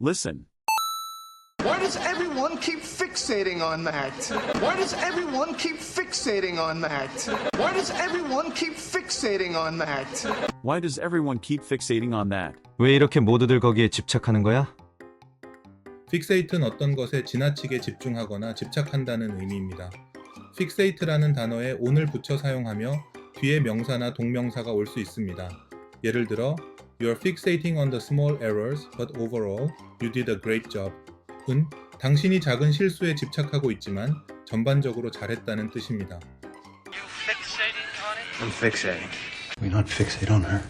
Listen. Why does everyone keep fixating on that? Why does everyone keep fixating on that? Why does everyone keep fixating on that? Why does everyone keep fixating on that? 왜 이렇게 모두들 거기에 집착하는 거야? 픽세이트는 어떤 것에 지나치게 집중하거나 집착한다는 의미입니다. 픽세이트라는 단어에 on을 붙여 사용하며 뒤에 명사나 동명사가 올 수 있습니다. 예를 들어 You're fixating on the small errors, but overall you did a great job. 은 당신이 작은 실수에 집착하고 있지만 전반적으로 잘했다는 뜻입니다. I'm fixating. We not fixate on her.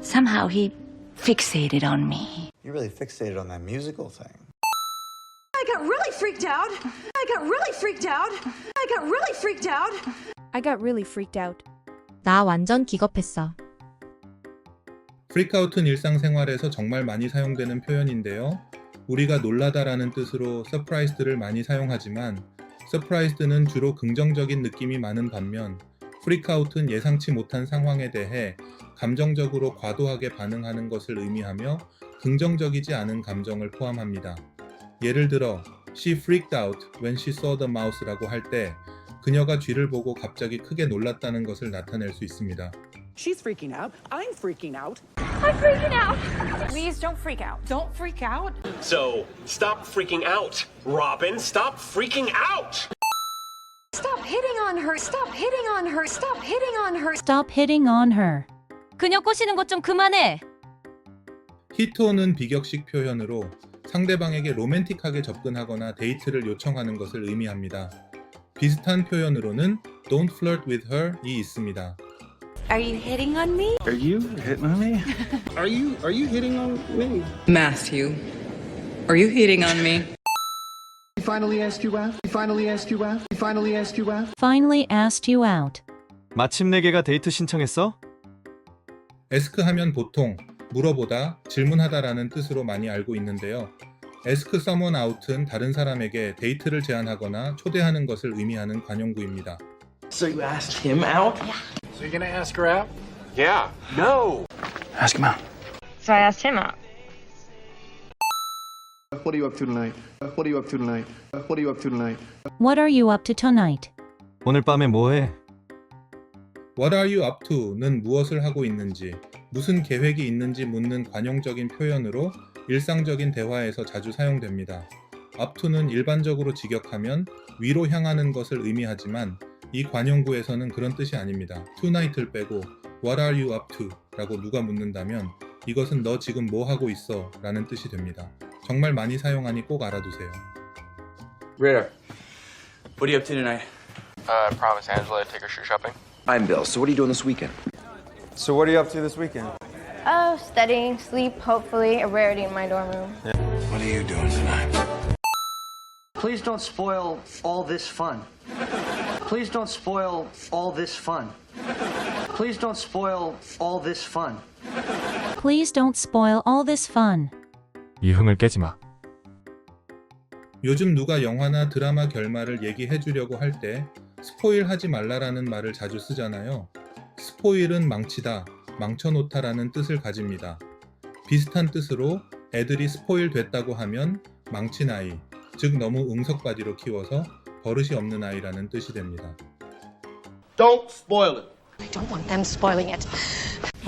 Somehow he fixated on me. You really fixated on that musical thing. I got really freaked out. I got really freaked out. I got really freaked out. I got really freaked out. 나 완전 기겁했어. 프리크아웃은 일상생활에서 정말 많이 사용되는 표현인데요. 우리가 놀라다라는 뜻으로 surprised를 많이 사용하지만 surprised는 주로 긍정적인 느낌이 많은 반면 프리크아웃은 예상치 못한 상황에 대해 감정적으로 과도하게 반응하는 것을 의미하며 긍정적이지 않은 감정을 포함합니다. 예를 들어 She freaked out when she saw the mouse라고 할 때 그녀가 쥐를 보고 갑자기 크게 놀랐다는 것을 나타낼 수 있습니다. She's freaking out. I'm freaking out. I'm freaking out. Please don't freak out. Don't freak out. So, stop freaking out. Robin, stop freaking out! Stop hitting on her. Stop hitting on her. Stop hitting on her. Stop hitting on her. 그녀 꼬시는 것 좀 그만해. 히트온은 비격식 표현으로 상대방에게 로맨틱하게 접근하거나 데이트를 요청하는 것을 의미합니다. 비슷한 표현으로는 Don't flirt with her이 있습니다. Are you hitting on me? Are you hitting on me? Are you are you hitting on me? Matthew, are you hitting on me? He finally asked you out? He finally asked you out? He finally asked you out? Finally asked you out. 마침내 걔가 데이트 신청했어? 에스크 하면 보통 물어보다, 질문하다라는 뜻으로 많이 알고 있는데요. 에스크 someone out은 다른 사람에게 데이트를 제안하거나 초대하는 것을 의미하는 관용구입니다. So you asked him out? So you're gonna ask her out? Yeah. No! Ask him out. So I asked him out. What are you up to tonight? What are you up to tonight? What are you up to tonight? What are you up to tonight? 오늘 밤에 뭐해? What are you up to?는 무엇을 하고 있는지, 무슨 계획이 있는지 묻는 관용적인 표현으로 일상적인 대화에서 자주 사용됩니다. up to는 일반적으로 직역하면 위로 향하는 것을 의미하지만 이 관용구에서는 그런 뜻이 아닙니다. tonight을 빼고 What are you up to? 라고 누가 묻는다면 이것은 너 지금 뭐 하고 있어? 라는 뜻이 됩니다. 정말 많이 사용하니 꼭 알아두세요. Ritter, what are you up to tonight? Uh, I promised Angela to take her shoe shopping. I'm Bill. So, what are you doing this weekend? So, what are you up to this weekend? Oh, studying, sleep, hopefully, a rarity in my dorm room. What are you doing tonight? Please don't spoil all this fun. Please don't spoil all this fun. Please don't spoil all this fun. Please don't spoil all this fun. 이 흥을 깨지 마. 요즘 누가 영화나 드라마 결말을 얘기해 주려고 할 때 스포일 하지 말라라는 말을 자주 쓰잖아요. 스포일은 망치다, 망쳐놓다라는 뜻을 가집니다. 비슷한 뜻으로 애들이 스포일 됐다고 하면 망친 아이, 즉 너무 응석바지로 키워서 버릇이 없는 아이라는 뜻이 됩니다. Don't spoil it. I don't want them spoiling it.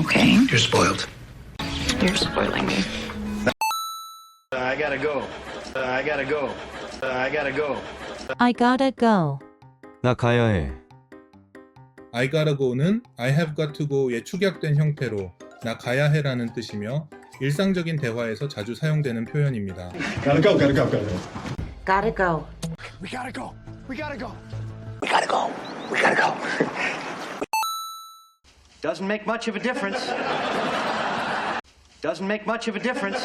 Okay, You're spoiled. you're spoiling me. I gotta go. I gotta go. I gotta go. I gotta go. 나 가야 해. I gotta go는 I have got to go의 축약된 형태로 나 가야 해라는 뜻이며 일상적인 대화에서 자주 사용되는 표현입니다. Gotta go, gotta go, gotta go. Gotta go. We gotta go. We gotta go. We gotta go. We gotta go. Doesn't make much of a difference. Doesn't make much of a difference.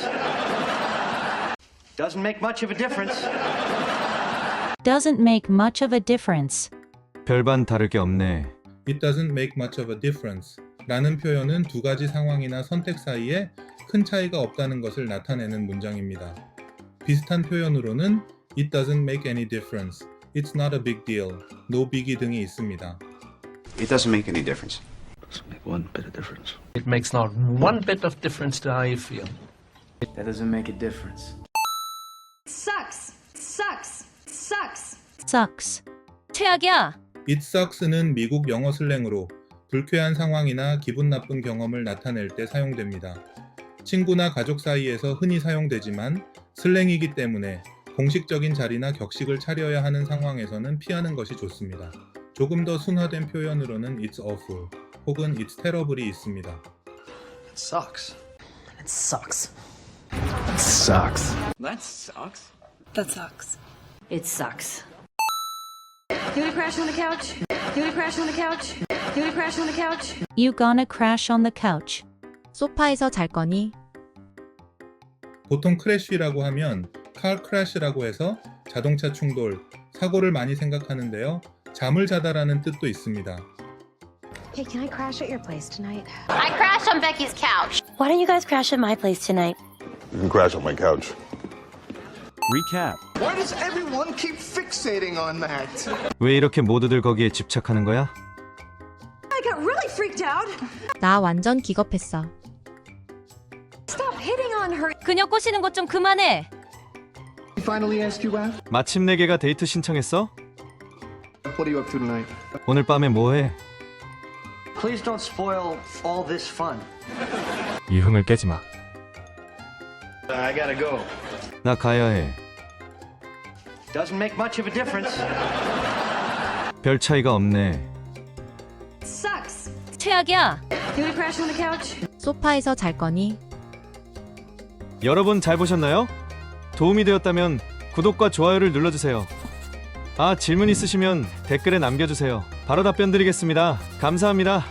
Doesn't make much of a difference. Doesn't make much of a difference. 별반 다를 게 없네. It doesn't make much of a difference 라는 표현은 두 가지 상황이나 선택 사이에 큰 차이가 없다는 것을 나타내는 문장입니다. 비슷한 표현으로는 It doesn't make any difference, It's not a big deal, no biggie 등이 있습니다. It doesn't make any difference. Doesn't make one bit of difference. It makes not one bit of difference to how you feel. That doesn't make a difference. Sucks. Sucks. Sucks. Sucks. 최악이야. It sucks는 미국 영어 슬랭으로 불쾌한 상황이나 기분 나쁜 경험을 나타낼 때 사용됩니다. 친구나 가족 사이에서 흔히 사용되지만 슬랭이기 때문에 공식적인 자리나 격식을 차려야 하는 상황에서는 피하는 것이 좋습니다. 조금 더 순화된 표현으로는 It's awful 혹은 It's terrible이 있습니다. It sucks. It sucks. Sucks. That sucks. That sucks. It sucks. You gonna crash on the couch? You gonna crash on the couch? You gonna crash on the couch? You gonna crash on the couch. 소파에서 잘 거니? 보통 크래쉬라고 하면 칼 크래쉬라고 해서 자동차 충돌, 사고를 많이 생각하는데요. 잠을 자다라는 뜻도 있습니다. Hey, can I crash at your place tonight? I crashed on Becky's couch. Why don't you guys crash at my place tonight? You can crash on my couch. Recap. Why does everyone keep fixating on that? 왜 이렇게 모두들 거기에 집착하는 거야? I got really freaked out. 나 완전 기겁했어. Stop hitting on her. 그녀 꼬시는 것 좀 그만해. Finally asked you out? 마침내 걔가 데이트 신청했어? What are you up to tonight? 오늘 밤에 뭐해? Please don't spoil all this fun. 이 흥을 깨지 마. I gotta go. 나 가야 해. Doesn't make much of a difference. 별 차이가 없네. Sucks. 최악이야. You gonna crash on the couch? 소파에서 잘 거니? 여러분 잘 보셨나요? 도움이 되었다면 구독과 좋아요를 눌러주세요. 아, 질문 있으시면 댓글에 남겨주세요. 바로 답변 드리겠습니다. 감사합니다.